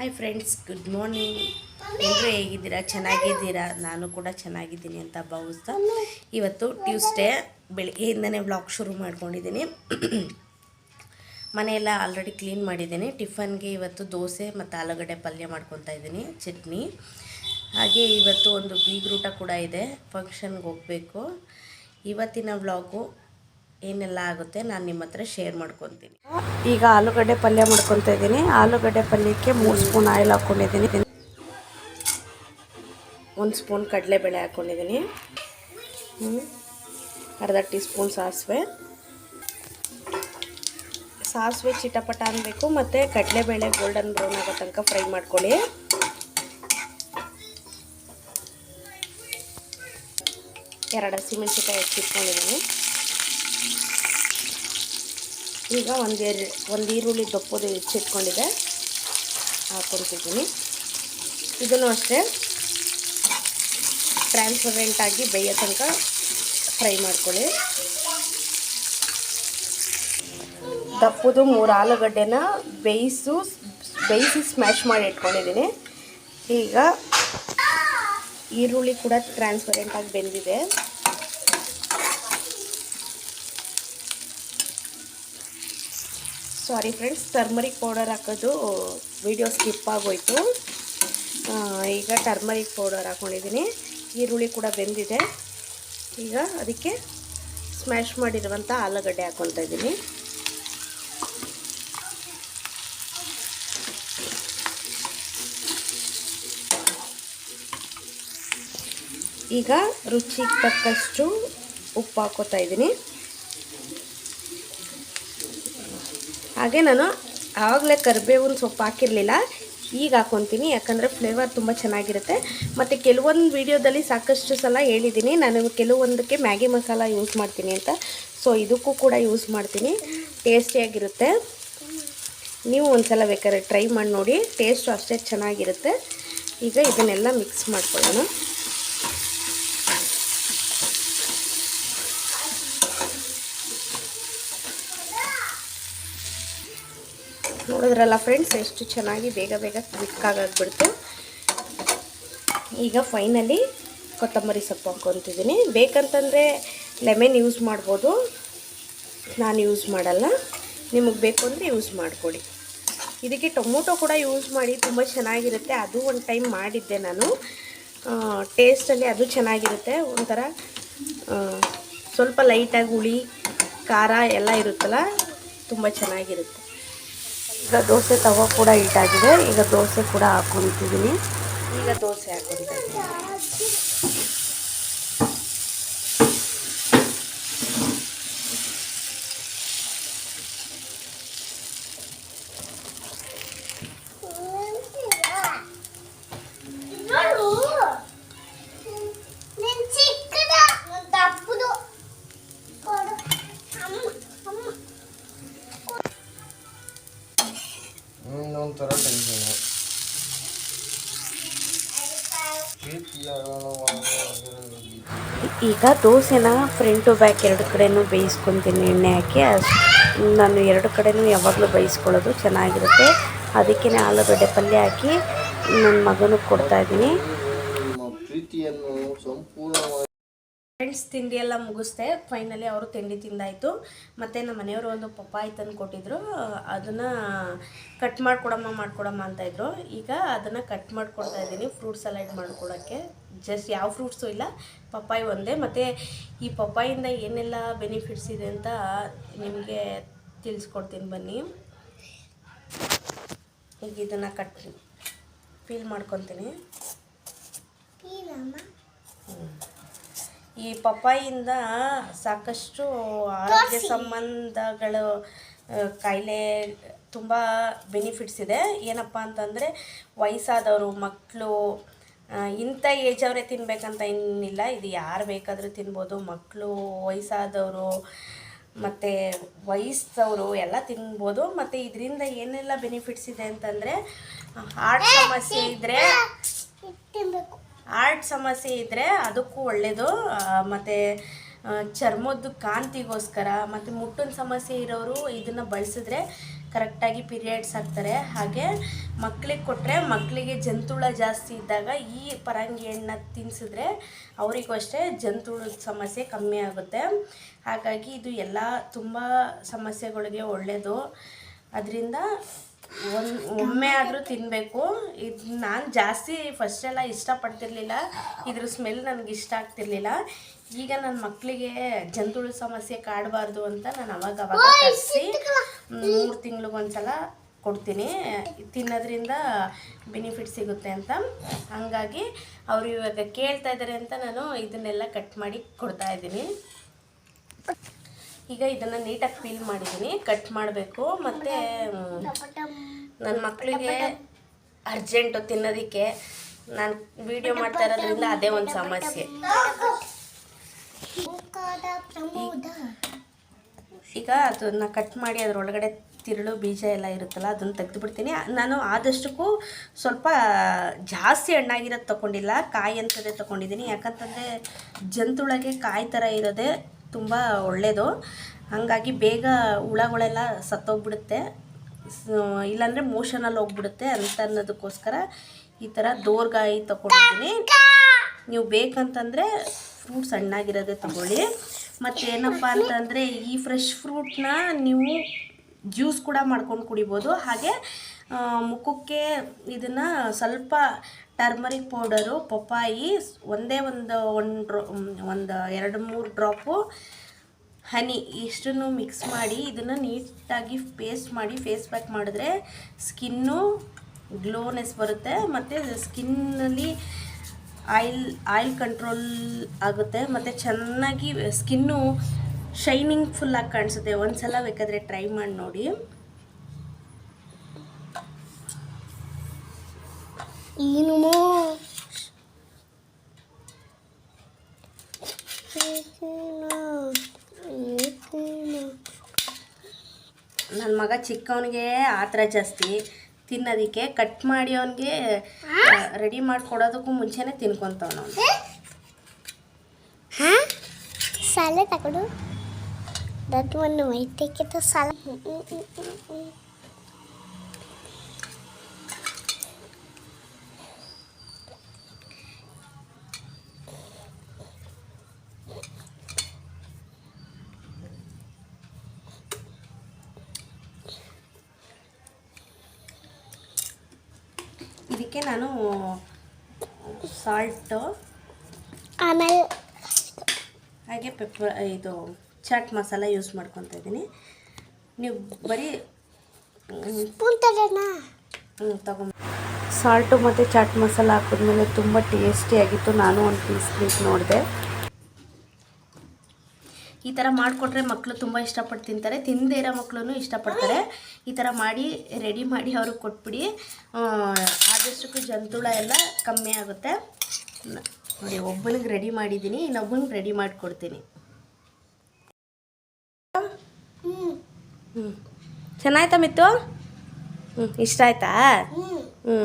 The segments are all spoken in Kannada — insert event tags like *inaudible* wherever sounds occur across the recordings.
ಹಾಯ್ ಫ್ರೆಂಡ್ಸ್ ಗುಡ್ ಮಾರ್ನಿಂಗ್ ಎಲ್ಲರೂ ಹೇಗಿದ್ದೀರಾ? ಚೆನ್ನಾಗಿದ್ದೀರಾ? ನಾನು ಕೂಡ ಚೆನ್ನಾಗಿದ್ದೀನಿ ಅಂತ ಭಾವಿಸ್ತಾ ಇವತ್ತು ಟ್ಯೂಸ್ಡೇ ಬೆಳಗ್ಗೆಯಿಂದನೇ ವ್ಲಾಗ್ ಶುರು ಮಾಡ್ಕೊಂಡಿದ್ದೀನಿ. ಮನೆಯೆಲ್ಲ ಆಲ್ರೆಡಿ ಕ್ಲೀನ್ ಮಾಡಿದ್ದೀನಿ. ಟಿಫನ್ಗೆ ಇವತ್ತು ದೋಸೆ ಮತ್ತು ಆಲೂಗಡ್ಡೆ ಪಲ್ಯ ಮಾಡ್ಕೊತಾ ಇದ್ದೀನಿ, ಚಟ್ನಿ. ಹಾಗೆ ಇವತ್ತು ಒಂದು ಬೀಗ್ರೂಟ ಕೂಡ ಇದೆ ಫಂಕ್ಷನ್ಗೆ ಹೋಗಬೇಕು. ಇವತ್ತಿನ ವ್ಲಾಗು ಏನೆಲ್ಲ ಆಗುತ್ತೆ ನಾನು ನಿಮ್ಮ ಹತ್ರ ಶೇರ್ ಮಾಡ್ಕೊತೀನಿ. ಈಗ ಆಲೂಗಡ್ಡೆ ಪಲ್ಯ ಮಾಡ್ಕೊತಾ ಇದ್ದೀನಿ. ಆಲೂಗಡ್ಡೆ ಪಲ್ಯಕ್ಕೆ ಮೂರು ಸ್ಪೂನ್ ಆಯಿಲ್ ಹಾಕ್ಕೊಂಡಿದ್ದೀನಿ ಒಂದು ಸ್ಪೂನ್ ಕಡಲೆಬೇಳೆ ಹಾಕ್ಕೊಂಡಿದ್ದೀನಿ. ಅರ್ಧ ಟೀ ಸ್ಪೂನ್ ಸಾಸಿವೆ. ಸಾಸಿವೆ ಚಿಟಪಟ ಅನ್ನಬೇಕು ಮತ್ತು ಕಡಲೆಬೇಳೆ ಗೋಲ್ಡನ್ ಬ್ರೌನ್ ಆಗೋ ತನಕ ಫ್ರೈ ಮಾಡ್ಕೊಳ್ಳಿ. ಎರಡು ಹಸಿಮೆಣಸಿಕಾಯಿ ಹೆಚ್ಚಿಟ್ಕೊಂಡಿದ್ದೀನಿ. ಈಗ ಒಂದು ಎರ ಒಂದು ಈರುಳ್ಳಿ ದಪ್ಪದ ಹೆಚ್ಚಿಟ್ಕೊಂಡಿದೆ. ಹಾಕ್ಕೊತಿದ್ದೀನಿ ಇದನ್ನು ಅಷ್ಟೇ ಟ್ರಾನ್ಸ್ಪರೆಂಟಾಗಿ ಬೇಯೋ ತನಕ ಫ್ರೈ ಮಾಡ್ಕೊಳ್ಳಿ. ದಪ್ಪದು ಮೂರು ಆಲೂಗಡ್ಡೆನ ಬೇಯಿಸು, ಬೇಯಿಸಿ ಸ್ಮ್ಯಾಶ್ ಮಾಡಿ ಇಟ್ಕೊಂಡಿದ್ದೀನಿ. ಈಗ ಈರುಳ್ಳಿ ಕೂಡ ಟ್ರಾನ್ಸ್ಪರೆಂಟಾಗಿ ಬೆಂದಿದೆ. ಸಾರಿ ಫ್ರೆಂಡ್ಸ್ ಟರ್ಮರಿಕ್ ಪೌಡರ್ ಹಾಕೋದು ವಿಡಿಯೋ ಸ್ಕಿಪ್ ಆಗೋಯ್ತು. ಈಗ ಟರ್ಮರಿಕ್ ಪೌಡರ್ ಹಾಕ್ಕೊಂಡಿದ್ದೀನಿ ಈರುಳ್ಳಿ ಕೂಡ ಬೆಂದಿದೆ. ಈಗ ಅದಕ್ಕೆ ಸ್ಮ್ಯಾಶ್ ಮಾಡಿರುವಂಥ ಆಲೂಗಡ್ಡೆ ಹಾಕ್ಕೊತಾ ಇದ್ದೀನಿ. ಈಗ ರುಚಿಗೆ ತಕ್ಕಷ್ಟು ಉಪ್ಪು ಹಾಕೋತಾ ಇದ್ದೀನಿ. ಹಾಗೆ ನಾನು ಆವಾಗಲೇ ಕರಿಬೇವಿನ ಸೊಪ್ಪು ಹಾಕಿರಲಿಲ್ಲ, ಈಗ ಹಾಕ್ಕೊತೀನಿ ಯಾಕಂದರೆ ಫ್ಲೇವರ್ ತುಂಬ ಚೆನ್ನಾಗಿರುತ್ತೆ. ಮತ್ತು ಕೆಲವೊಂದು ವೀಡಿಯೋದಲ್ಲಿ ಸಾಕಷ್ಟು ಸಲ ಹೇಳಿದ್ದೀನಿ ನಾನು ಕೆಲವೊಂದಕ್ಕೆ ಮ್ಯಾಗಿ ಮಸಾಲ ಯೂಸ್ ಮಾಡ್ತೀನಿ ಅಂತ. ಸೊ ಇದಕ್ಕೂ ಕೂಡ ಯೂಸ್ ಮಾಡ್ತೀನಿ. ಟೇಸ್ಟಿಯಾಗಿರುತ್ತೆ ನೀವು ಒಂದ್ಸಲ ಬೇಕಾದ್ರೆ ಟ್ರೈ ಮಾಡಿ ನೋಡಿ ಟೇಸ್ಟು ಅಷ್ಟೇ ಚೆನ್ನಾಗಿರುತ್ತೆ. ಈಗ ಇದನ್ನೆಲ್ಲ ಮಿಕ್ಸ್ ಮಾಡ್ಕೊಳ್ಳೋಣ. ನೋಡಿದ್ರಲ್ಲ ಫ್ರೆಂಡ್ಸ್ ಎಷ್ಟು ಚೆನ್ನಾಗಿ ಬೇಗ ಬೇಗ ಕ್ವಿಕ್ಕಾಗಾಗ್ಬಿಡ್ತು ಈಗ ಫೈನಲಿ ಕೊತ್ತಂಬರಿ ಸೊಪ್ಪು ಹಾಕ್ಕೊತಿದ್ದೀನಿ ಬೇಕಂತಂದರೆ ಲೆಮನ್ ಯೂಸ್ ಮಾಡ್ಬೋದು. ನಾನು ಯೂಸ್ ಮಾಡಲ್ಲ. ನಿಮಗೆ ಬೇಕು ಅಂದರೆ ಯೂಸ್ ಮಾಡಿಕೊಡಿ. ಇದಕ್ಕೆ ಟೊಮೊಟೊ ಕೂಡ ಯೂಸ್ ಮಾಡಿ ತುಂಬ ಚೆನ್ನಾಗಿರುತ್ತೆ. ಅದು ಒಂದು ಟೈಮ್ ಮಾಡಿದ್ದೆ ನಾನು. ಟೇಸ್ಟಲ್ಲಿ ಅದು ಚೆನ್ನಾಗಿರುತ್ತೆ. ಒಂಥರ ಸ್ವಲ್ಪ ಲೈಟಾಗಿ ಹುಳಿ, ಖಾರ ಎಲ್ಲ ಇರುತ್ತಲ್ಲ, ತುಂಬ ಚೆನ್ನಾಗಿರುತ್ತೆ. ಈಗ ದೋಸೆ ತವ ಕೂಡ ಇಟ್ಟಾಗಿದೆ ಈಗ ದೋಸೆ ಕೂಡ ಹಾಕ್ಕೊತಿದ್ದೀನಿ ಈಗ ದೋಸೆ ಹಾಕ್ಕೊತಾ ಈಗ ದೋಸೆನ ಫ್ರಂಟ್ ಟು ಬ್ಯಾಕ್ ಎರಡು ಕಡೆನೂ ಬೇಯಿಸ್ಕೊತೀನಿ ಎಣ್ಣೆ ಹಾಕಿ. ನಾನು ಎರಡು ಕಡೆನೂ ಯಾವಾಗಲೂ ಬೇಯಿಸ್ಕೊಳ್ಳೋದು ಚೆನ್ನಾಗಿರುತ್ತೆ. ಅದಕ್ಕೇ ಆಲೂಗಡ್ಡೆ ಪಲ್ಯ ಹಾಕಿ ನನ್ನ ಮಗನಿಗೆ ಕೊಡ್ತಾ ಇದ್ದೀನಿ. ಪ್ರೀತಿಯನ್ನು ಸಂಪೂರ್ಣವಾಗಿ ಫ್ರೆಂಡ್ಸ್ ತಿಂಡಿ ಎಲ್ಲ ಮುಗಿಸ್ದೆ. ಫೈನಲಿ ಅವರು ತಿಂಡಿ ತಿಂದಾಯಿತು. ಮತ್ತು ನಮ್ಮ ಮನೆಯವರು ಒಂದು ಪಪ್ಪಾಯಿ ತಂದು ಕೊಟ್ಟಿದ್ರು. ಅದನ್ನು ಕಟ್ ಮಾಡಿಕೊಡಮ್ಮ ಮಾಡ್ಕೊಡಮ್ಮ ಅಂತ ಇದ್ರು. ಈಗ ಅದನ್ನು ಕಟ್ ಮಾಡ್ಕೊಡ್ತಾ ಇದ್ದೀನಿ ಫ್ರೂಟ್ ಸಲಾಡ್ ಮಾಡ್ಕೊಡೋಕ್ಕೆ. ಜಸ್ಟ್ ಯಾವ ಫ್ರೂಟ್ಸು ಇಲ್ಲ ಪಪ್ಪಾಯಿ ಒಂದೇ. ಮತ್ತು ಈ ಪಪ್ಪಾಯಿಂದ ಏನೆಲ್ಲ ಬೆನಿಫಿಟ್ಸ್ ಇದೆ ಅಂತ ನಿಮಗೆ ತಿಳಿಸ್ಕೊಡ್ತೀನಿ ಬನ್ನಿ. ಈಗ ಇದನ್ನು ಕಟ್ ಫೀಲ್ ಮಾಡ್ಕೊತೀನಿ. ಈ ಪಪ್ಪಾಯಿಂದ ಸಾಕಷ್ಟು ಆರೋಗ್ಯ ಸಂಬಂಧಗಳು ಕಾಯಿಲೆ ತುಂಬ ಬೆನಿಫಿಟ್ಸ್ ಇದೆ. ಏನಪ್ಪ ಅಂತಂದರೆ ವಯಸ್ಸಾದವರು ಮಕ್ಕಳು ಇಂಥ ಏಜ್ ಅವರೇ ತಿನ್ನಬೇಕಂತ ಏನಿಲ್ಲ. ಇದು ಯಾರು ಬೇಕಾದರೂ ತಿನ್ಬೋದು. ಮಕ್ಕಳು ವಯಸ್ಸಾದವರು ಮತ್ತು ವಯಸ್ಸವರು ಎಲ್ಲ ತಿನ್ಬೋದು. ಮತ್ತು ಇದರಿಂದ ಏನೆಲ್ಲ ಬೆನಿಫಿಟ್ಸ್ ಇದೆ ಅಂತಂದರೆ ಹಾರ್ಟ್ ಸಮಸ್ಯೆ ಇದ್ದರೆ ಹಾರ್ಟ್ ಸಮಸ್ಯೆ ಇದ್ದರೆ ಅದಕ್ಕೂ ಒಳ್ಳೆಯದು ಮತ್ತು ಚರ್ಮದ ಕಾಂತಿಗೋಸ್ಕರ ಮತ್ತು ಮುಟ್ಟಿನ ಸಮಸ್ಯೆ ಇರೋರು ಇದನ್ನು ಬಳಸಿದ್ರೆ ಕರೆಕ್ಟಾಗಿ ಪೀರಿಯಡ್ಸ್ ಆಗ್ತಾರೆ. ಹಾಗೆ ಮಕ್ಕಳಿಗೆ ಕೊಟ್ಟರೆ ಮಕ್ಕಳಿಗೆ ಜಂತುಳ ಜಾಸ್ತಿ ಇದ್ದಾಗ ಈ ಪರಂಗಿ ಹಣ್ಣನ್ನ ತಿನ್ನಿಸಿದ್ರೆ ಅವರಿಗೂ ಅಷ್ಟೇ ಜಂತುಳದ ಸಮಸ್ಯೆ ಕಮ್ಮಿ ಆಗುತ್ತೆ. ಹಾಗಾಗಿ ಇದು ಎಲ್ಲ ತುಂಬ ಸಮಸ್ಯೆಗಳಿಗೆ ಒಳ್ಳೆಯದು ಅದರಿಂದ ಒಮ್ಮೆ ಆದರೂ ತಿನ್ನಬೇಕು ಇದು ನಾನು ಜಾಸ್ತಿ ಫಸ್ಟೆಲ್ಲ ಇಷ್ಟಪಡ್ತಿರ್ಲಿಲ್ಲ. ಇದ್ರ ಸ್ಮೆಲ್ ನನಗೆ ಇಷ್ಟ ಆಗ್ತಿರ್ಲಿಲ್ಲ. ಈಗ ನನ್ನ ಮಕ್ಕಳಿಗೆ ಜಂತುಳು ಸಮಸ್ಯೆ ಕಾಡಬಾರ್ದು ಅಂತ ನಾನು ಅವಾಗ ಅವಾಗ ತರಿಸಿ ಮೂರು ತಿಂಗಳಿಗೊಂದ್ಸಲ ಕೊಡ್ತೀನಿ. ತಿನ್ನೋದ್ರಿಂದ ಬೆನಿಫಿಟ್ ಸಿಗುತ್ತೆ ಅಂತ. ಹಾಗಾಗಿ ಅವರು ಇವಾಗ ಕೇಳ್ತಾ ಇದ್ದಾರೆ ಅಂತ ನಾನು ಇದನ್ನೆಲ್ಲ ಕಟ್ ಮಾಡಿ ಕೊಡ್ತಾ ಇದ್ದೀನಿ. ಈಗ ಇದನ್ನು ನೀಟಾಗಿ ಫೀಲ್ ಮಾಡಿದ್ದೀನಿ. ಕಟ್ ಮಾಡಬೇಕು. ಮತ್ತು ನನ್ನ ಮಕ್ಕಳಿಗೆ ಅರ್ಜೆಂಟು ತಿನ್ನೋದಕ್ಕೆ ನಾನು ವಿಡಿಯೋ ಮಾಡ್ತಾ ಇರೋದ್ರಿಂದ ಅದೇ ಒಂದು ಸಮಸ್ಯೆ. ಈಗ ಅದನ್ನು ಕಟ್ ಮಾಡಿ ಅದ್ರೊಳಗಡೆ ತಿರುಳು ಬೀಜ ಎಲ್ಲ ಇರುತ್ತಲ್ಲ, ಅದನ್ನು ತೆಗೆದುಬಿಡ್ತೀನಿ. ನಾನು ಆದಷ್ಟಕ್ಕೂ ಸ್ವಲ್ಪ ಜಾಸ್ತಿ ಹಣ್ಣಾಗಿರೋದು ತೊಗೊಂಡಿಲ್ಲ, ಕಾಯಿ ಅಂಥದ್ದೇ ತೊಗೊಂಡಿದ್ದೀನಿ. ಯಾಕಂತಂದರೆ ಜಂತುಳಗೆ ಕಾಯಿ ಥರ ಇರೋದೇ ತುಂಬ ಒಳ್ಳೆಯದು ಹಾಗಾಗಿ ಬೇಗ ಹುಳಗಳೆಲ್ಲ ಸತ್ತೋಗ್ಬಿಡುತ್ತೆ. ಇಲ್ಲಾಂದರೆ ಮೋಷನಲ್ಲಿ ಹೋಗ್ಬಿಡುತ್ತೆ ಅಂತ ಅನ್ನೋದಕ್ಕೋಸ್ಕರ ಈ ಥರ ದೋರ್ಗಾಯಿ ತೊಗೊಂಡಿದ್ದೀನಿ ನೀವು ಬೇಕಂತಂದರೆ ಫ್ರೂಟ್ ಸಣ್ಣಾಗಿರೋದೇ ತಗೊಳ್ಳಿ. ಮತ್ತು ಏನಪ್ಪ ಅಂತಂದರೆ ಈ ಫ್ರೆಶ್ ಫ್ರೂಟ್ನ ನೀವು ಜ್ಯೂಸ್ ಕೂಡ ಮಾಡ್ಕೊಂಡು ಕುಡಿಬೋದು. ಹಾಗೆ ಮುಖಕ್ಕೆ ಇದನ್ನು ಸ್ವಲ್ಪ ಟರ್ಮರಿಕ್ ಪೌಡರು ಪಪ್ಪಾಯಿ, ಒಂದೇ ಒಂದು ಒಂದು ಡ್ರಾ ಒಂದು ಎರಡು ಮೂರು ಡ್ರಾಪು ಹನಿ ಇಷ್ಟನ್ನು ಮಿಕ್ಸ್ ಮಾಡಿ ಇದನ್ನು ನೀಟಾಗಿ ಪೇಸ್ಟ್ ಮಾಡಿ ಫೇಸ್ ಪ್ಯಾಕ್ ಮಾಡಿದ್ರೆ ಸ್ಕಿನ್ನು ಗ್ಲೋನೆಸ್ ಬರುತ್ತೆ. ಮತ್ತು ಸ್ಕಿನ್ನಲ್ಲಿ ಆಯಿಲ್ ಆಯಿಲ್ ಕಂಟ್ರೋಲ್ ಆಗುತ್ತೆ. ಮತ್ತು ಚೆನ್ನಾಗಿ ಸ್ಕಿನ್ನು ಶೈನಿಂಗ್ ಫುಲ್ಲಾಗಿ ಕಾಣಿಸುತ್ತೆ. ಒಂದ್ಸಲ ಬೇಕಾದರೆ ಟ್ರೈ ಮಾಡಿ ನೋಡಿ. ಏನು ನನ್ನ ಮಗ ಚಿಕ್ಕವನಿಗೆ ಆ ಥರ ಜಾಸ್ತಿ. ತಿನ್ನೋದಕ್ಕೆ ಕಟ್ ಮಾಡಿ ಅವನಿಗೆ ರೆಡಿ ಮಾಡಿಕೊಡೋದಕ್ಕೂ ಮುಂಚೆನೇ ತಿನ್ಕೊತಾವನು ಹಾ? ಸಾಲ ತಗೊಡು. ದೊಡ್ಡ ಒಂದು ವೈದ್ಯಕೀಯ ಸಾಲ ಇದಕ್ಕೆ ನಾನು ಸಾಲ್ಟು ಆಮೇಲೆ ಹಾಗೆ ಪೆಪ್ಪರ್ ಇದು ಚಾಟ್ ಮಸಾಲ ಯೂಸ್ ಮಾಡ್ಕೊತಾ ಇದ್ದೀನಿ. ನೀವು ಬರೀ ಸ್ಪೂನ್ ತಗೋಣ ಹ್ಞೂ ತಗೊಂಡು ಸಾಲ್ಟು ಮತ್ತು ಚಾಟ್ ಮಸಾಲ ಹಾಕಿದ್ಮೇಲೆ ತುಂಬ ಟೇಸ್ಟಿಯಾಗಿತ್ತು ನಾನು ಒಂದು ಪೀಸ್ ಪೀಸ್ ನೋಡಿದೆ. ಈ ಥರ ಮಾಡಿಕೊಟ್ರೆ ಮಕ್ಕಳು ತುಂಬ ಇಷ್ಟಪಟ್ಟು ತಿಂತಾರೆ. ತಿಂದೇ ಇರೋ ಮಕ್ಕಳು ಇಷ್ಟಪಡ್ತಾರೆ. ಈ ಥರ ಮಾಡಿ ರೆಡಿ ಮಾಡಿ ಅವ್ರಿಗೆ ಕೊಟ್ಬಿಡಿ. ಆದಷ್ಟಕ್ಕೂ ಜಂತುಳ ಎಲ್ಲ ಕಮ್ಮಿ ಆಗುತ್ತೆ. ನೋಡಿ, ಒಬ್ಬನಿಗೆ ರೆಡಿ ಮಾಡಿದ್ದೀನಿ, ಇನ್ನೊಬ್ಬನಿಗೆ ರೆಡಿ ಮಾಡಿಕೊಡ್ತೀನಿ. ಹ್ಞೂ ಚೆನ್ನಾಯ್ತಾ ಮಿತ್ತು? ಹ್ಞೂ ಇಷ್ಟ ಆಯ್ತಾ? ಹ್ಞೂ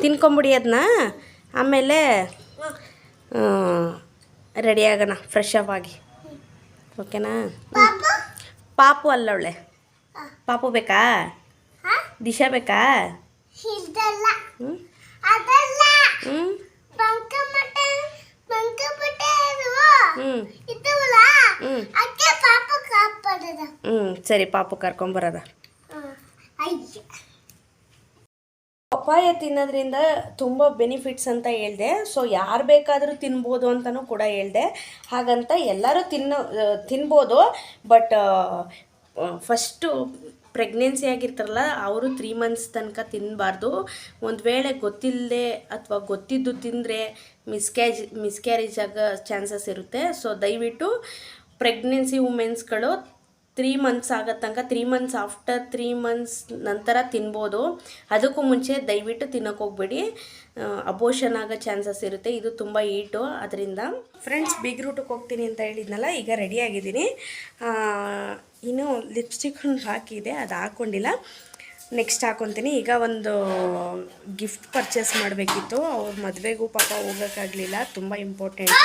ತಿನ್ಕೊಂಬಿಡಿ ಅದನ್ನ ಆಮೇಲೆ ರೆಡಿ ಆಗೋಣ ಫ್ರೆಶ್ ಆಗಿ. ಓಕೆನಾ ಪಾಪ ಪಾಪು ಅಲ್ಲವಳೆ ಪಾಪು ಬೇಕಾ ಹಾ ದಿಶಾ ಬೇಕಾ ಇದಲ್ಲ ಹ್ಞೂ ಅದಲ್ಲ ಹ್ಞೂ ಬಂಕ ಮಟನ್ ಬಂಕ ಪಟೇರು ಹ್ಞೂ ಇದಲ್ಲ ಹ್ಞೂ ಅಕ್ಕೆ ಪಾಪ ಕಾಪಾಡದ ಹ್ಞೂ ಸರಿ ಪಾಪು ಕರ್ಕೊಂಬರೋದ ಅಯ್ಯ ಪಪ್ಪಾಯ ತಿನ್ನೋದ್ರಿಂದ ತುಂಬ ಬೆನಿಫಿಟ್ಸ್ ಅಂತ ಹೇಳಿದೆ. ಸೊ ಯಾರು ಬೇಕಾದರೂ ತಿನ್ಬೋದು ಅಂತಲೂ ಕೂಡ ಹೇಳಿದೆ. ಹಾಗಂತ ಎಲ್ಲರೂ ತಿನ್ನೋ, ತಿನ್ಬೋದು. ಬಟ್ ಫಸ್ಟು ಪ್ರೆಗ್ನೆನ್ಸಿ ಆಗಿರ್ತಾರಲ್ಲ, ಅವರು ತ್ರೀ ಮಂತ್ಸ್ ತನಕ ತಿನ್ನಬಾರ್ದು ಒಂದು ವೇಳೆ ಗೊತ್ತಿಲ್ಲದೆ ಅಥವಾ ಗೊತ್ತಿದ್ದು ತಿಂದರೆ ಮಿಸ್ಕ್ಯಾಜ್ ಮಿಸ್ಕ್ಯಾರೇಜ್ ಆಗೋ ಚಾನ್ಸಸ್ ಇರುತ್ತೆ. ಸೊ ದಯವಿಟ್ಟು ಪ್ರೆಗ್ನೆನ್ಸಿ ವುಮೆನ್ಸ್ಗಳು ತ್ರೀ ಮಂತ್ಸ್ ಆಗೋ ತನಕ three months after three months ನಂತರ ತಿನ್ಬೋದು. ಅದಕ್ಕೂ ಮುಂಚೆ ದಯವಿಟ್ಟು ತಿನ್ನೋಕೆ ಹೋಗ್ಬೇಡಿ. ಅಬೋಷನ್ ಆಗೋ ಚಾನ್ಸಸ್ ಇರುತ್ತೆ. ಇದು ತುಂಬ ಈಟು. ಅದರಿಂದ ಫ್ರೆಂಡ್ಸ್ ಬಿಗ್ ರೂಟಿಗೆ ಹೋಗ್ತೀನಿ ಅಂತ ಹೇಳಿದ್ನಲ್ಲ ಈಗ ರೆಡಿ ಆ, ಇನ್ನು ಲಿಪ್ಸ್ಟಿಕ್ ಹಾಕಿದೆ ಅದು ಹಾಕ್ಕೊಂಡಿಲ್ಲ ನೆಕ್ಸ್ಟ್ ಹಾಕೊತೀನಿ. ಈಗ ಒಂದು ಗಿಫ್ಟ್ ಪರ್ಚೇಸ್ ಮಾಡಬೇಕಿತ್ತು. ಅವ್ರ ಮದುವೆಗೂ ಪಾಪ ಹೋಗೋಕ್ಕಾಗಲಿಲ್ಲ. ತುಂಬ ಇಂಪಾರ್ಟೆಂಟು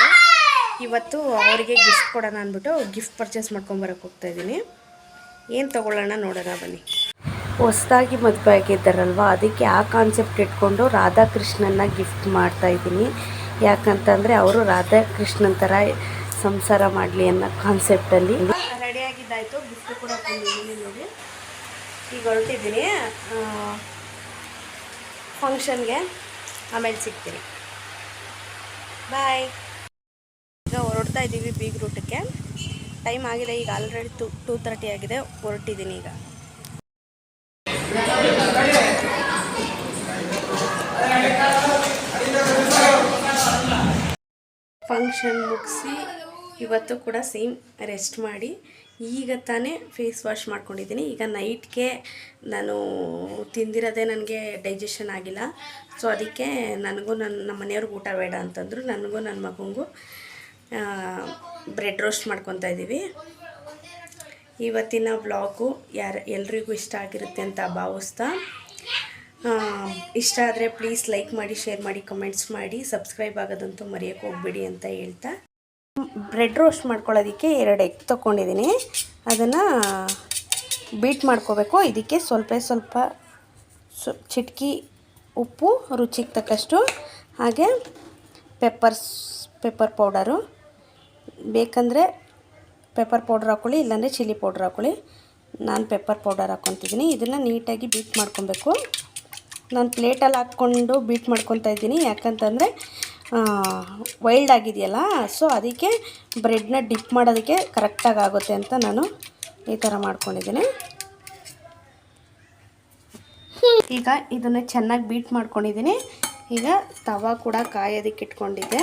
ಇವತ್ತು ಅವರಿಗೆ ಗಿಫ್ಟ್ ಕೊಡೋಣ ಅಂದ್ಬಿಟ್ಟು ಗಿಫ್ಟ್ ಪರ್ಚೇಸ್ ಮಾಡ್ಕೊಂಬರಕ್ಕೆ ಹೋಗ್ತಾ ಇದ್ದೀನಿ. ಏನು ತೊಗೊಳ್ಳೋಣ ನೋಡೋಣ ಬನ್ನಿ. ಹೊಸದಾಗಿ ಮದುವೆ ಆಗಿದ್ದಾರಲ್ವ? ಅದಕ್ಕೆ ಆ ಕಾನ್ಸೆಪ್ಟ್ ಇಟ್ಕೊಂಡು ರಾಧಾಕೃಷ್ಣನ ಗಿಫ್ಟ್ ಮಾಡ್ತಾ ಇದ್ದೀನಿ. ಯಾಕಂತಂದರೆ ಅವರು ರಾಧಾಕೃಷ್ಣನ ಥರ ಸಂಸಾರ ಮಾಡಲಿ ಅನ್ನೋ ಕಾನ್ಸೆಪ್ಟಲ್ಲಿ ರೆಡಿ ಆಗಿದ್ದಾಯಿತು. ಗಿಫ್ಟ್ ಕೂಡ ತಂದಿದ್ದೀನಿ ನೋಡಿ. ಈಗ ಹೊರಟಿದ್ದೀನಿ. ಫಂಕ್ಷನ್ಗೆ ಆಮೇಲೆ ಸಿಗ್ತೀನಿ. ಬಾಯ್ ಈಗ ಹೊರಡ್ತಾ ಇದ್ದೀವಿ ಬೀಗ್ ರೂಟಕ್ಕೆ. ಟೈಮ್ ಆಗಿದೆ, ಈಗ ಆಲ್ರೆಡಿ ಟು ಟೂ ತರ್ಟಿ ಆಗಿದೆ. ಹೊರಟಿದ್ದೀನಿ ಈಗ. ಫಂಕ್ಷನ್ ಮುಗಿಸಿ ಇವತ್ತು ಕೂಡ ಸೇಮ್ ರೆಸ್ಟ್ ಮಾಡಿ. ಈಗ ತಾನೇ ಫೇಸ್ ವಾಶ್ ಮಾಡ್ಕೊಂಡಿದ್ದೀನಿ. ಈಗ ನೈಟ್ಗೆ ನಾನು ತಿಂದಿರೋದೇ ನನಗೆ ಡೈಜೆಷನ್ ಆಗಿಲ್ಲ. ಸೊ ಅದಕ್ಕೆ ನನಗೂ ನನ್ನ ನಮ್ಮ ಮನೆಯವ್ರಿಗೆ ಊಟ ಬೇಡ ಅಂತಂದರು, ನನಗೂ ನನ್ನ ಮಗನಿಗೂ ಬ್ರೆಡ್ ರೋಸ್ಟ್ ಮಾಡ್ಕೊತಾ ಇದ್ದೀವಿ. ಇವತ್ತಿನ ಬ್ಲಾಗು ಯಾರು, ಎಲ್ರಿಗೂ ಇಷ್ಟ ಆಗಿರುತ್ತೆ ಅಂತ ಭಾವಿಸ್ತಾ. ಇಷ್ಟ ಆದರೆ ಪ್ಲೀಸ್ ಲೈಕ್ ಮಾಡಿ, ಶೇರ್ ಮಾಡಿ, ಕಮೆಂಟ್ಸ್ ಮಾಡಿ. ಸಬ್ಸ್ಕ್ರೈಬ್ ಆಗೋದಂತೂ ಮರೆಯೋಕ್ಕೆ ಹೋಗ್ಬೇಡಿ ಅಂತ ಹೇಳ್ತಾ. ಬ್ರೆಡ್ ರೋಸ್ಟ್ ಮಾಡ್ಕೊಳ್ಳೋದಕ್ಕೆ ಎರಡು ಎಗ್ ತೊಗೊಂಡಿದ್ದೀನಿ. ಅದನ್ನು ಬೀಟ್ ಮಾಡ್ಕೋಬೇಕು. ಇದಕ್ಕೆ ಸ್ವಲ್ಪ ಸ್ವಲ್ಪ ಸು, ಚಿಟಕಿ, ಉಪ್ಪು, ರುಚಿಗೆ ತಕ್ಕಷ್ಟು. ಹಾಗೆ ಪೆಪ್ಪರ್ಸ್, ಪೆಪ್ಪರ್ ಪೌಡರು. ಬೇಕಂದರೆ ಪೆಪ್ಪರ್ ಪೌಡ್ರ್ ಹಾಕ್ಕೊಳ್ಳಿ ಇಲ್ಲಾಂದರೆ ಚಿಲ್ಲಿ ಪೌಡ್ರ್ ಹಾಕ್ಕೊಳ್ಳಿ ನಾನು ಪೆಪ್ಪರ್ ಪೌಡರ್ ಹಾಕ್ಕೊತಿದ್ದೀನಿ ಇದನ್ನು ನೀಟಾಗಿ ಬೀಟ್ ಮಾಡ್ಕೊಬೇಕು. ನಾನು ಪ್ಲೇಟಲ್ಲಿ ಹಾಕ್ಕೊಂಡು ಬೀಟ್ ಮಾಡ್ಕೊತಾ ಇದ್ದೀನಿ. ಯಾಕಂತಂದರೆ ವೈಲ್ಡ್ ಆಗಿದೆಯಲ್ಲ ಸೊ ಅದಕ್ಕೆ ಬ್ರೆಡ್ನ ಡಿಪ್ ಮಾಡೋದಕ್ಕೆ ಕರೆಕ್ಟಾಗಿ ಆಗುತ್ತೆ ಅಂತ ನಾನು ಈ ಥರ ಮಾಡ್ಕೊಂಡಿದ್ದೀನಿ. ಈಗ ಇದನ್ನು ಚೆನ್ನಾಗಿ ಬೀಟ್ ಮಾಡ್ಕೊಂಡಿದ್ದೀನಿ. ಈಗ ತವ ಕೂಡ ಕಾಯೋದಕ್ಕೆ ಇಟ್ಕೊಂಡಿದ್ದೆ.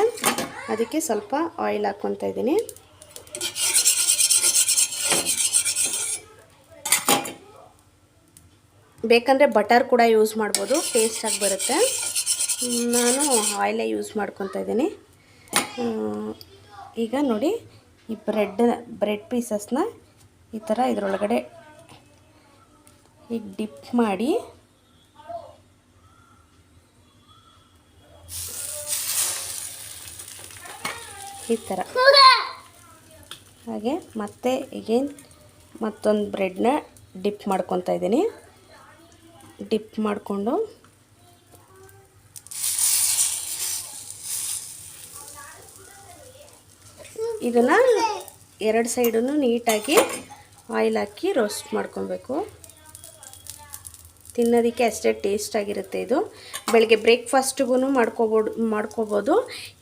ಅದಕ್ಕೆ ಸ್ವಲ್ಪ ಆಯಿಲ್ ಹಾಕ್ಕೊತಾ ಇದ್ದೀನಿ. ಬೇಕಂದರೆ ಬಟರ್ ಕೂಡ ಯೂಸ್ ಮಾಡ್ಬೋದು ಟೇಸ್ಟಾಗಿ ಬರುತ್ತೆ. ನಾನು ಆಯಿಲೇ ಯೂಸ್ ಮಾಡ್ಕೊತಾ ಇದ್ದೀನಿ. ಈಗ ನೋಡಿ ಈ ಬ್ರೆಡ್ ಬ್ರೆಡ್ ಪೀಸಸ್ನ ಈ ಥರ ಇದರೊಳಗಡೆ ಈಗ ಡಿಪ್ ಮಾಡಿ ಈ ಥರ. ಹಾಗೆ ಮತ್ತೆ ಈಗೇನು ಮತ್ತೊಂದು ಬ್ರೆಡ್ನ ಡಿಪ್ ಮಾಡ್ಕೊತಾ ಇದ್ದೀನಿ. ಡಿಪ್ ಮಾಡಿಕೊಂಡು ಇದನ್ನು ಎರಡು ಸೈಡನ್ನು ನೀಟಾಗಿ ಆಯಿಲ್ ಹಾಕಿ ರೋಸ್ಟ್ ಮಾಡ್ಕೊಬೇಕು. ತಿನ್ನೋದಕ್ಕೆ ಅಷ್ಟೇ ಟೇಸ್ಟಾಗಿರುತ್ತೆ ಇದು. ಬೆಳಗ್ಗೆ ಬ್ರೇಕ್ಫಾಸ್ಟ್ಗೂ ಮಾಡ್ಕೋಬೋದು ಮಾಡ್ಕೋಬೋದು.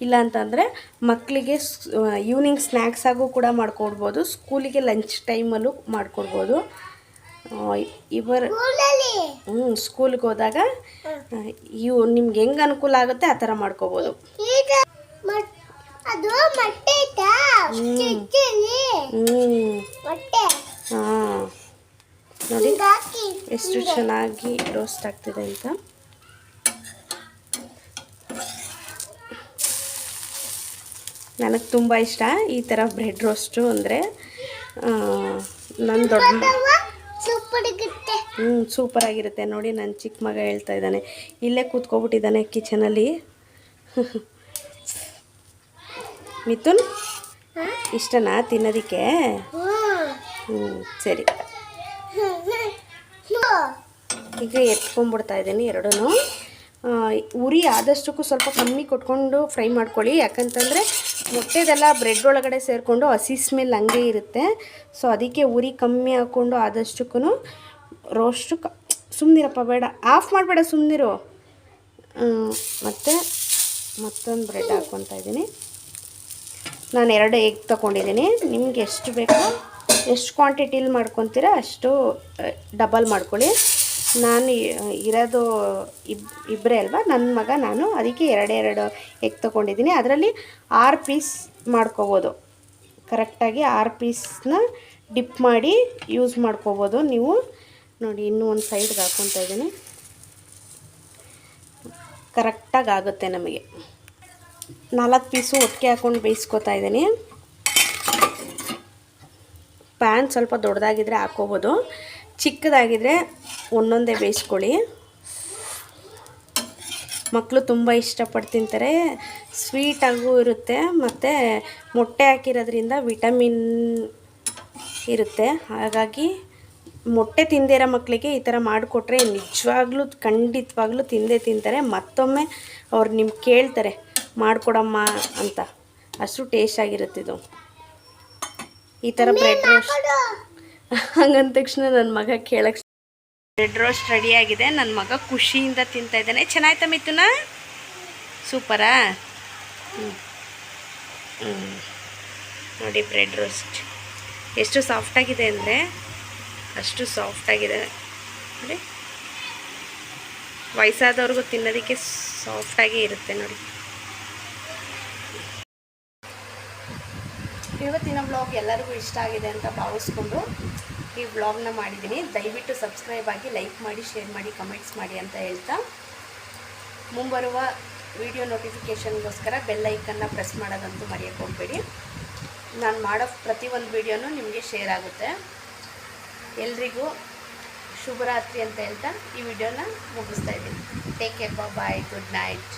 ಇಲ್ಲ ಅಂತಂದರೆ ಮಕ್ಕಳಿಗೆ ಈವ್ನಿಂಗ್ ಸ್ನ್ಯಾಕ್ಸಾಗೂ ಕೂಡ ಮಾಡ್ಕೊಡ್ಬೋದು. ಸ್ಕೂಲಿಗೆ ಲಂಚ್ ಟೈಮಲ್ಲೂ ಮಾಡ್ಕೊಡ್ಬೋದು. ಇವರ ಹ್ಞೂ ಸ್ಕೂಲ್ಗೆ ಹೋದಾಗ ಇವು ನಿಮ್ಗೆ ಹೆಂಗೆ ಅನುಕೂಲ ಆಗುತ್ತೆ ಆ ಥರ ಮಾಡ್ಕೋಬೋದು. ಹ್ಞೂ ಮೊಟ್ಟೆ? ಹಾಂ. ನೋಡಿ. ಎಷ್ಟು ಚೆನ್ನಾಗಿ ರೋಸ್ಟ್ ಆಗ್ತಿದೆ ಅಂತ. ನನಗೆ ತುಂಬ ಇಷ್ಟ ಈ ಥರ ಬ್ರೆಡ್ ರೋಸ್ಟು ಅಂದರೆ. ನನ್ನ ದೊಡ್ಡ ಹ್ಞೂ ಸೂಪರಾಗಿರುತ್ತೆ ನೋಡಿ ನನ್ನ ಚಿಕ್ಕ ಮಗ ಹೇಳ್ತಾ ಇದ್ದಾನೆ. ಇಲ್ಲೇ ಕೂತ್ಕೊಬಿಟ್ಟಿದ್ದಾನೆ ಕಿಚನಲ್ಲಿ *laughs* ಮಿಥುನ್ ಇಷ್ಟನಾ ತಿನ್ನೋದಕ್ಕೆ? ಹ್ಞೂ ಸರಿ. ಈಗ ಎತ್ಕೊಂಡ್ಬಿಡ್ತಾ ಇದ್ದೀನಿ ಎರಡೂ ಉರಿ ಆದಷ್ಟಕ್ಕೂ ಸ್ವಲ್ಪ ಕಮ್ಮಿ ಕೊಟ್ಕೊಂಡು ಫ್ರೈ ಮಾಡ್ಕೊಳ್ಳಿ ಯಾಕಂತಂದರೆ ಮೊಟ್ಟೆದೆಲ್ಲ ಬ್ರೆಡ್ ಒಳಗಡೆ ಸೇರಿಕೊಂಡು ಹಸಿ ಸ್ಮೆಲ್ ಹಂಗೆ ಇರುತ್ತೆ ಸೊ ಅದಕ್ಕೆ ಉರಿ ಕಮ್ಮಿ ಹಾಕ್ಕೊಂಡು ಆದಷ್ಟಕ್ಕೂ ರೋಸ್ಟು ಕ ಸುಮ್ಮನಿರಪ್ಪ ಬೇಡ ಆಫ್ ಮಾಡಬೇಡ ಸುಮ್ಮನಿರು ಮತ್ತು ಮತ್ತೊಂದು ಬ್ರೆಡ್ ಹಾಕ್ಕೊತಾ ಇದ್ದೀನಿ ನಾನು ಎರಡು ಎಗ್ ತೊಗೊಂಡಿದ್ದೀನಿ ನಿಮ್ಗೆ ಎಷ್ಟು ಬೇಕೋ ಎಷ್ಟು ಕ್ವಾಂಟಿಟಿಲಿ ಮಾಡ್ಕೊತೀರ ಅಷ್ಟು ಡಬಲ್ ಮಾಡ್ಕೊಳ್ಳಿ. ನಾನು ಇರೋದು ಇಬ್ ಇಬ್ಬರೇ ಅಲ್ವಾ? ನನ್ನ ಮಗ, ನಾನು ಅದಕ್ಕೆ ಎರಡೆರಡು ಎಗ್ ತೊಗೊಂಡಿದ್ದೀನಿ. ಅದರಲ್ಲಿ ಆರು ಪೀಸ್ ಮಾಡ್ಕೋಬೋದು. ಕರೆಕ್ಟಾಗಿ ಆರು ಪೀಸ್ನ ಡಿಪ್ ಮಾಡಿ ಯೂಸ್ ಮಾಡ್ಕೋಬೋದು ನೀವು. ನೋಡಿ, ಇನ್ನೂ ಒಂದು ಸೈಡ್ಗೆ ಹಾಕ್ಕೊತಾ ಇದ್ದೀನಿ. ಕರೆಕ್ಟಾಗಿ ಆಗುತ್ತೆ ನಮಗೆ. ನಾಲ್ಕು ಪೀಸು ಒಟ್ಟಿಗೆ ಹಾಕ್ಕೊಂಡು ಬೇಯಿಸ್ಕೊತಾ ಇದ್ದೀನಿ. ಪ್ಯಾನ್ ಸ್ವಲ್ಪ ದೊಡ್ಡದಾಗಿದ್ದರೆ ಹಾಕ್ಕೋಬೋದು. ಚಿಕ್ಕದಾಗಿದ್ದರೆ ಒಂದೊಂದೇ ಬೇಯಿಸ್ಕೊಳ್ಳಿ. ಮಕ್ಕಳು ತುಂಬ ಇಷ್ಟಪಟ್ಟು ತಿಂತಾರೆ. ಸ್ವೀಟಾಗೂ ಇರುತ್ತೆ ಮತ್ತು ಮೊಟ್ಟೆ ಹಾಕಿರೋದ್ರಿಂದ ವಿಟಮಿನ್ ಇರುತ್ತೆ. ಹಾಗಾಗಿ ಮೊಟ್ಟೆ ತಿಂದೇ ಮಕ್ಕಳಿಗೆ ಈ ಥರ ಮಾಡಿಕೊಟ್ರೆ ನಿಜವಾಗ್ಲೂ ಖಂಡಿತವಾಗ್ಲೂ ತಿಂದೇ ತಿಂತಾರೆ. ಮತ್ತೊಮ್ಮೆ ಅವ್ರು ನಿಮ್ಗೆ ಕೇಳ್ತಾರೆ, ಮಾಡಿಕೊಡಮ್ಮ ಅಂತ. ಅಷ್ಟು ಟೇಸ್ಟ್ ಇದು. ಈ ಥರ ಬ್ರೆಡ್ ರೋಸ್ಟ್ ಹಂಗಂದ ತಕ್ಷಣ ನನ್ನ ಮಗ ಕೇಳಕ್ಕೆ ಬ್ರೆಡ್ ರೋಸ್ಟ್ ರೆಡಿ ಆಗಿದೆ. ನನ್ನ ಮಗ ಖುಷಿಯಿಂದ ತಿಂತಾ ಇದ್ದಾನೆ. ಚೆನ್ನಾಯ್ತಾ ಮಿಥುನ? ಸೂಪರಾ ಹ್ಞೂ ಹ್ಞೂ ನೋಡಿ ಬ್ರೆಡ್ ರೋಸ್ಟ್ ಎಷ್ಟು ಸಾಫ್ಟಾಗಿದೆ ಅಂದರೆ ಅಷ್ಟು ಸಾಫ್ಟಾಗಿದೆ ನೋಡಿ. ವಯಸ್ಸಾದವ್ರಿಗೂ ತಿನ್ನೋದಕ್ಕೆ ಸಾಫ್ಟಾಗಿ ಇರುತ್ತೆ ನೋಡಿ. ಇವತ್ತಿನ ಬ್ಲಾಗ್ ಎಲ್ಲರಿಗೂ ಇಷ್ಟ ಆಗಿದೆ ಅಂತ ಭಾವಿಸ್ಕೊಂಡು ಈ ಬ್ಲಾಗ್ನ ಮಾಡಿದ್ದೀನಿ. ದಯವಿಟ್ಟು ಸಬ್ಸ್ಕ್ರೈಬ್ ಆಗಿ ಲೈಕ್ ಮಾಡಿ ಶೇರ್ ಮಾಡಿ ಕಮೆಂಟ್ಸ್ ಮಾಡಿ ಅಂತ ಹೇಳ್ತಾ ಮುಂಬರುವ ವಿಡಿಯೋ ನೋಟಿಫಿಕೇಷನ್ಗೋಸ್ಕರ ಬೆಲ್ ಐಕನ್ನ ಪ್ರೆಸ್ ಮಾಡೋದಂತೂ ಮರೆಯೋಕ್ಕೆ ಹೋಗಬೇಡಿ. ನಾನು ಮಾಡೋ ಪ್ರತಿಯೊಂದು ವಿಡಿಯೋನೂ ನಿಮಗೆ ಶೇರ್ ಆಗುತ್ತೆ. ಎಲ್ರಿಗೂ ಶುಭರಾತ್ರಿ ಅಂತ ಹೇಳ್ತಾ ಈ ವಿಡಿಯೋನ ಮುಗಿಸ್ತಾ ಇದ್ದೀನಿ. Take care bye good night